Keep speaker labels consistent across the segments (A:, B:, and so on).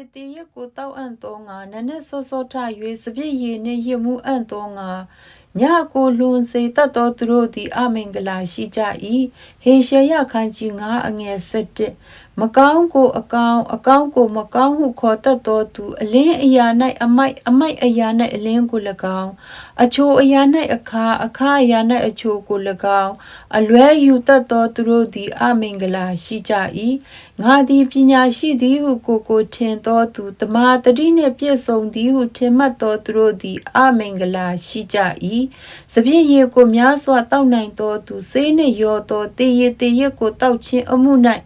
A: ရေတေရက်ကိုတောက်အံ့သောငါနနက်စောစောထ၍စပြည့်ရည်နှင့်ရမှုအံ့သောငါညကိုလွန်စေတတ်သောသူတို့သည်အမင်္ဂလာရှိကြ၏ဟေရှယခန်းကြီးငါအငယ်7 မကောင်းကိုအကောင်းအကောင်းကိုမကောင်းဟုခေါ်တတ်သောသူအလင်းအရာ၌အမိုက်အမိုက်အရာ၌အလင်းကို၎င်းအချိုအရာ၌အခါအခါအရာ၌အချိုကို၎င်းအလွဲယူတတ်သောသူတို့သည်အမင်္ဂလာရှိကြ၏ငါသည်ပညာရှိသည်ဟုကိုယ်ကိုထင်သောသူတမာတတိနှင့်ပြည့်စုံသည်ဟုထင်မှတ်သောသူတို့သည်အမင်္ဂလာရှိကြ၏စပြည့်ရည်ကိုများစွာတောက်နိုင်သောသူစေးနှင့်ရောသောတေရည်တေရည်ကိုတောက်ခြင်းအမှု၌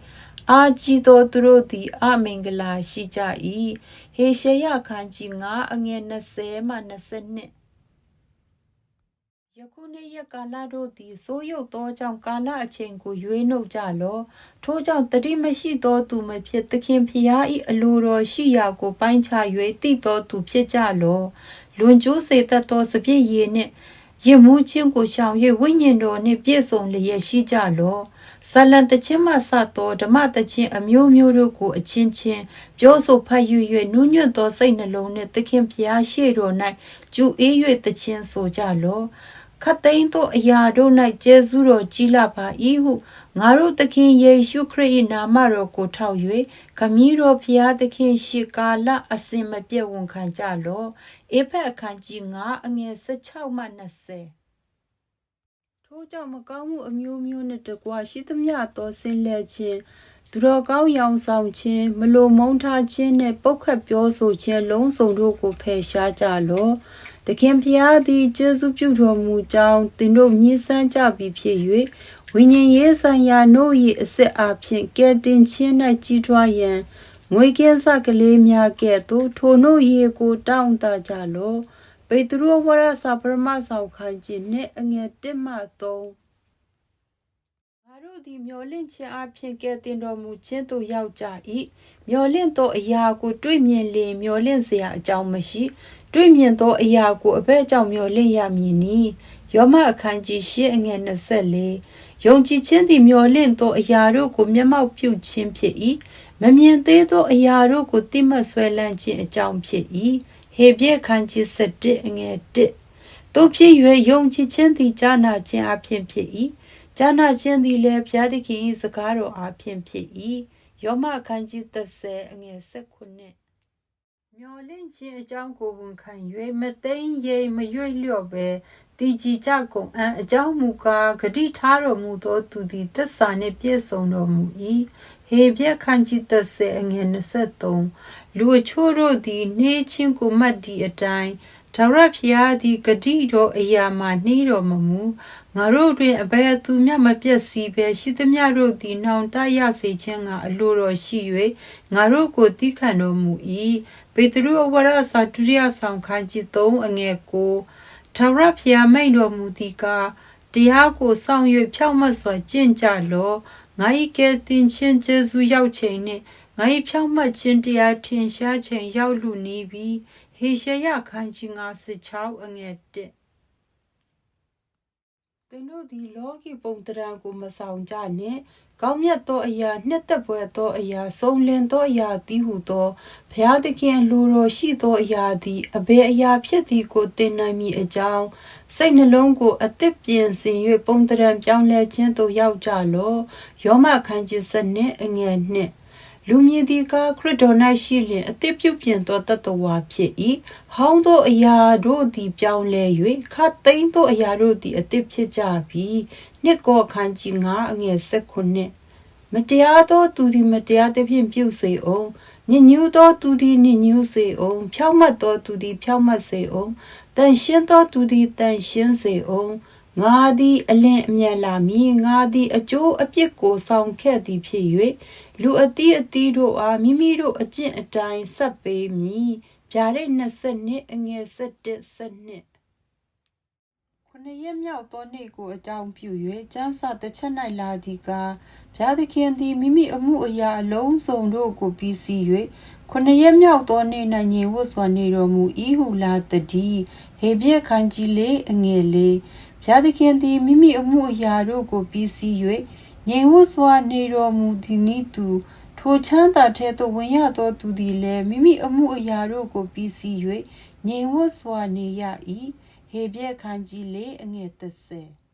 A: အာကြီးသောသူတို့သည်အမင်္ဂလာရှိကြ၏ဟေရှယခန်းကြီး9အငယ်20မှ22ယခုနေ့ရက်ကာလတို့သည်စိုးရုပ်သောကြောင့်ကာလအချိန်ကိုရွေးနှုတ်ကြလော့ထို့ကြောင့်တတိမရှိသောသူမဖြစ်သခင်ဖျား၏အလိုတော်ရှိရာကိုပိုင်းခြား၍တည်သောသူဖြစ်ကြလော့လွန်ကျိုးစေတတ်သောစပြည့်ရည်နှင့်ရစ်မှုချင်းကိုရှောင်၍ဝိညာဉ်တော်နှင့်ပြည့်စုံလျက်ရှိကြလော့ ဇလံတခြင်းမှစသောဓမ္မတခြင်းအမျိုးမျိုးတို့ကိုအချင်းချင်းပြောဆိုဖတ်ယူ၍နူးညွတ်သောစိတ်နှလုံးနှင့်သခင်ဖျားရှိတော်၌ကျူအေး၍တခြင်းဆိုကြလော့ခတ်သိမ်းသောအရာတို့၌ကျေးဇူးတော်ကြီးလာပါ၏ဟုငါတို့သခင်ယေရှုခရစ်၏နာမတော်ကိုထောက်၍ခမည်းတော်ဖျားသခင်ရှိကာလအစဉ်မပြည့်ဝန်ခံကြလော့အေဖက်အခန်းကြီး9အငယ်16မှ20 ထို့ကြောင့်မကောင်းမှုအမျိုးမျိုးနှင့်တကွာရှိသမျှသောဆင်းလဲခြင်းသူတော်ကောင်းရောင်ဆောင်ခြင်းမလိုမုန်းထားခြင်းနှင့်ပုတ်ခတ်ပြောဆိုခြင်းလုံးစုံတို့ကိုဖယ်ရှားကြလော့တခင်ဖျားသည်ကျေးဇူးပြုတော်မူကြောင်းသင်တို့မြည်ဆန်းကြပြီဖြစ်၍ဝိညာဉ်ရေးဆိုင်ရာနို့၏အစစ်အဖြစ်ကဲတင်ခြင်း၌ကြီးထွားရန်ငွေကင်းစကလေးများကဲ့သို့ထိုနို့ရေကိုတောင်းတကြလော့ ပေတရုဝရစာပရမဆောင်ခိုင်ခြင်းနှင့်အငယ်1မှ3ငါတို့သည်မျောလင့်ခြင်းအဖြစ်ကဲတင်တော်မူခြင်းသို့ရောက်ကြ၏မျောလင့်သောအရာကိုတွေ့မြင်လျင်မျောလင့်စရာအကြောင်းမရှိ တွေ့မြင်သောအရာကိုအဘဲကြောင့်မျောလင့်ရမည်နီယောမအခန်းကြီး၈အငယ်24ယုံကြည်ခြင်းသည်မျောလင့်သောအရာတို့ကိုမျက်မှောက်ပြုခြင်းဖြစ်၏မမြင်သေးသောအရာတို့ကိုတိမတ်ဆွဲလန်းခြင်းအကြောင်းဖြစ်၏ ဟေပြည့်ခန်းကြီး7အငယ်1တို့ဖြစ်၍ယုံကြည်ခြင်းသည်ဈာနာခြင်းအဖြစ်ဖြစ်၏ဈာနာခြင်းသည်လည်းဘုရားသခင်၏စကားတော်အဖြစ်ဖြစ်၏ယောမအခန်းကြီး30အငယ်19မျော်လင့်ခြင်းအကြောင်းကိုဝန်ခံ၍မသိမ့်ရိမ်မရွေ့လျော့ပဲ တည်ကြည်ကြကုန်အံ့အကြောင်းမူကားဂတိထားတော်မူသောသူသည်သက်စာနှင့်ပြည့်စုံတော်မူ၏ဟေပြခန်းကြီး30အငယ်23လူအချို့တို့သည်နှေးချင်းကိုမှတ်သည့်အတိုင်းဒါရဖျားသည်ဂတိတော်အရာမှနှီးတော်မမူငါတို့တွင်အဘယ်သူမျှမပြည့်စည်ပဲရှိသမျှတို့သည်နှောင်တရစေခြင်းကအလိုတော်ရှိ၍ငါတို့ကိုတိခတ်တော်မူ၏ပေတရုအဝရစာဒုတိယဆောင်ခန်းကြီး3အငယ်9 ထာဝရဘုရားမိန့်တော်မူသည်ကားတရားကိုစောင့်၍ဖြောင့်မတ်စွာကျင့်ကြလော့ငါ၏ကဲတင်ခြင်းကျေးဇူးရောက်ချိန်နှင့်ငါ၏ဖြောင့်မတ်ခြင်းတရားထင်ရှားချိန်ရောက်လူနေပြီဟေရှယခန်းကြီး56အငယ်1သ င်တို့သည်လောကီပုံတရံကိုမဆောင်ကြနှင့်ကောင်းမြတ်သောအရာနှစ်သက်ပွေသောအရာဆုံးလင်သောအရာသည်ဟုသောဘုရားသခင်လူတော်ရှိသောအရာသည်အဘယ်အရာဖြစ်သည်ကိုသင်နိုင်မည်အကြောင်းစိတ်နှလုံးကိုအသစ်ပြင်ဆင်၍ပုံတရံပြောင်းလဲခြင်းသို့ရောက်ကြလော့ယောမခန်းကြီးစနစ်အငယ်နှစ် လူမြည်သည်ကခရစ်တော်၌ရှိလျင်အသစ်ပြုပြင်သောတတဝါဖြစ်၏ဟောင်းသောအရာတို့သည်ပြောင်းလဲ၍ခတ်သိမ်းသောအရာတို့သည်အသစ်ဖြစ်ကြပြီနှစ်ကောခန်းကြီး9အငယ်16မတရားသောသူသည်မတရားသဖြင့်ပြုစေအောင်ညညူးသောသူသည်ညညူးစေအောင်ဖြောက်မတ်သောသူသည်ဖြောက်မတ်စေအောင်တန်ရှင်းသောသူသည်တန်ရှင်းစေအောင် ငါသည်အလင်းအမြတ်လာမည်ငါသည်အကျိုးအပြစ်ကိုဆောင်ခဲ့သည်ဖြစ်၍လူအသီးအသီးတို့အားမိမိတို့အကျင့်အတိုင်းဆက်ပေးမည်ဗျာဒိတ်20နှစ်အငယ်7 7ခုနှစ်ရက်မြောက်သောနေ့ကိုအကြောင်းပြု၍ကျမ်းစာတစ်ချက်၌လာသည်ကားဘုရားသခင်သည်မိမိအမှုအရာအလုံးစုံတို့ကိုပြီးစီး၍ခုနှစ်ရက်မြောက်သောနေ့၌ညီဝတ်စွာနေတော်မူ၏ဟုလာတည်းဟေပြည့်ခန်းကြီးလေးအငယ်လေးဘု ရားသခင်သည်မိမိအမှုအရာတို့ကိုပြီးစီး၍ငြိမ်ဝတ်စွာနေတော်မူသည်နည်းတူထိုထိုချမ်းသာထဲသို့ဝင်ရသောသူသည်လည်းမိမိအမှုအရာတို့ကိုပြီးစီး၍ငြိမ်ဝတ်စွာနေရ၏ဟေပြဲခန်းကြီးလေးအငယ်30